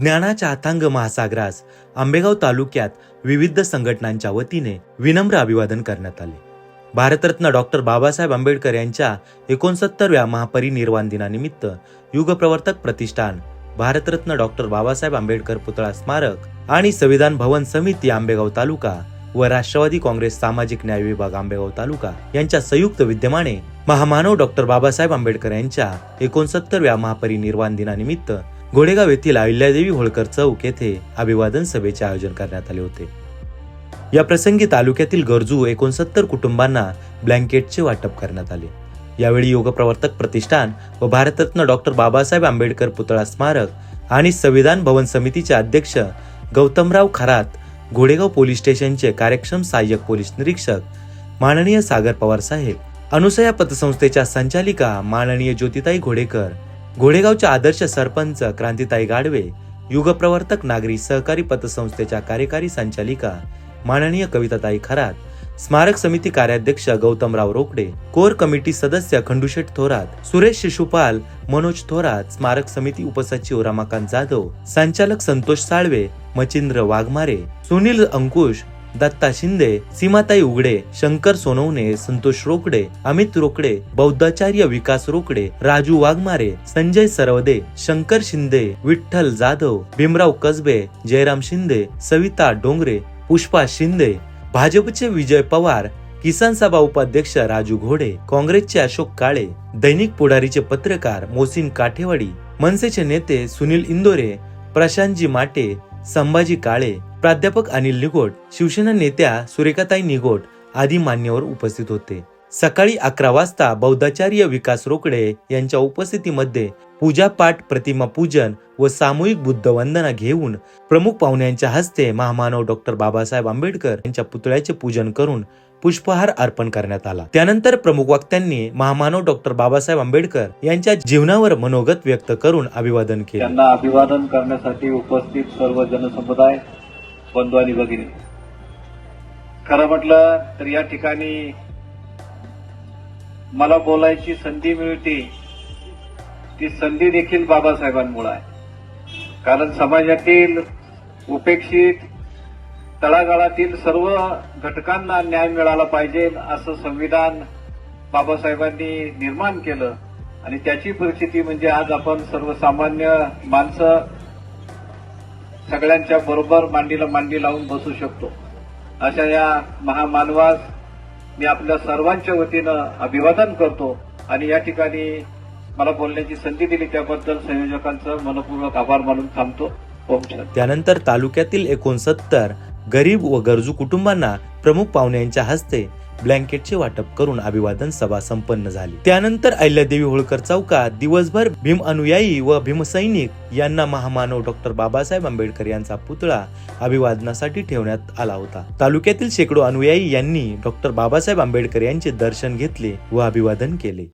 ज्ञानाच्या अथांग महासागरास आंबेगाव तालुक्यात विविध संघटनांच्या वतीने विनम्र अभिवादन करण्यात आले. भारतरत्न डॉक्टर बाबासाहेब आंबेडकर यांच्या एकोणसत्तरव्या महापरिनिर्वाण दिनानिमित्त युगप्रवर्तक प्रतिष्ठान भारतरत्न डॉक्टर बाबासाहेब आंबेडकर पुतळा स्मारक आणि संविधान भवन समिती आंबेगाव तालुका व राष्ट्रवादी काँग्रेस सामाजिक न्याय विभाग आंबेगाव तालुका यांच्या संयुक्त विद्यमाने महामानव डॉक्टर बाबासाहेब आंबेडकर यांच्या एकोणसत्तरव्या महापरिनिर्वाण दिनानिमित्त घोडेगाव येथील अहिल्यादेवी होळकर चौक येथे अभिवादन सभेचे आयोजन करण्यात आले होते. या प्रसंगी तालुक्यातील गरजू एकोणसत्तर कुटुंबांना ब्लँकेटचे वाटप करण्यात आले. यावेळी योगप्रवर्तक प्रतिष्ठान व भारतरत्न डॉक्टर बाबासाहेब आंबेडकर पुतळा स्मारक आणि संविधान भवन समितीचे अध्यक्ष गौतमराव खरात घोडेगाव पोलीस स्टेशनचे कार्यक्षम सहाय्यक पोलीस निरीक्षक माननीय सागर पवार साहेब अनुसया पतसंस्थेच्या संचालिका माननीय ज्योतिताई घोडेकर घोडेगावच्या आदर्श सरपंच क्रांतिताई गाडवे युगप्रवर्तक नागरी सहकारी पतसंस्थेच्या कार्यकारी संचालिका माननीय कविताताई खरात स्मारक समिती कार्याध्यक्ष गौतमराव रोकडे कोर कमिटी सदस्य खंडुशेठ थोरात सुरेश शिशुपाल मनोज थोरात स्मारक समिती उपसचिव रमाकांत जाधव संचालक संतोष साळवे मचिंद्र वाघमारे सुनील अंकुश दत्ता शिंदे सीमाताई उघडे शंकर सोनवणे संतोष रोकडे अमित रोकडे बौद्धाचार्य विकास रोकडे राजू वाघमारे संजय सरवदे शंकर शिंदे विठ्ठल जाधव भीमराव कसबे जयराम शिंदे सविता डोंगरे पुष्पा शिंदे भाजपचे विजय पवार किसान सभा उपाध्यक्ष राजू घोडे काँग्रेसचे अशोक काळे दैनिक पुढारीचे पत्रकार मोसिन काठेवाडी मनसेचे नेते सुनील इंदोरे प्रशांतजी माटे संभाजी काळे प्राध्यापक अनिल निगोट शिवसेना नेत्या सुरेखाताई निगोट आदी मान्यवर उपस्थित होते. सकाळी अकरा वाजता बौद्धाचार्य विकास रोकडे यांच्या उपस्थितीमध्ये पूजा पाठ प्रतिमा पूजन व सामूहिक बुद्ध वंदना घेऊन प्रमुख पाहुण्यांच्या हस्ते महामानव डॉक्टर बाबासाहेब आंबेडकर यांच्या पुतळ्याचे पूजन करून पुष्पहार अर्पण करण्यात आला. त्यानंतर प्रमुख वक्त्यांनी महामानव डॉक्टर बाबासाहेब आंबेडकर यांच्या जीवनावर मनोगत व्यक्त करून अभिवादन केले. त्यांना अभिवादन करण्यासाठी उपस्थित सर्व जनसमुदाय बंधू आणि भगिनी. खरं म्हटलं तर या ठिकाणी मला बोलायची संधी मिळते. ती संधी देखील बाबासाहेबांमुळे आहे. कारण समाजातील उपेक्षित तळागाळातील सर्व घटकांना न्याय मिळाला पाहिजे असं संविधान बाबासाहेबांनी निर्माण केलं. आणि त्याची परिस्थिती म्हणजे आज आपण सर्वसामान्य माणसं सगळ्यांच्या बरोबर मांडीला मांडी लावून बसू शकतो. अशा या महामानवास मी आपल्या सर्वांच्या वतीनं अभिवादन करतो आणि या ठिकाणी मला बोलण्याची संधी दिली त्याबद्दल संयोजकांचं मनपूर्वक आभार मानून थांबतो. त्यानंतर तालुक्यातील एकोणसत्तर गरीब व गरजू कुटुंबांना प्रमुख पाहुण्यांच्या हस्ते ब्लँकेटचे वाटप करून अभिवादन सभा संपन्न झाली. त्यानंतर अहिल्यादेवी होळकर चौकात दिवसभर भीम अनुयायी व भीमसैनिक यांना महामानव डॉक्टर बाबासाहेब आंबेडकर यांचा पुतळा अभिवादनासाठी ठेवण्यात आला होता. तालुक्यातील शेकडो अनुयायी यांनी डॉक्टर बाबासाहेब आंबेडकर यांचे दर्शन घेतले व अभिवादन केले.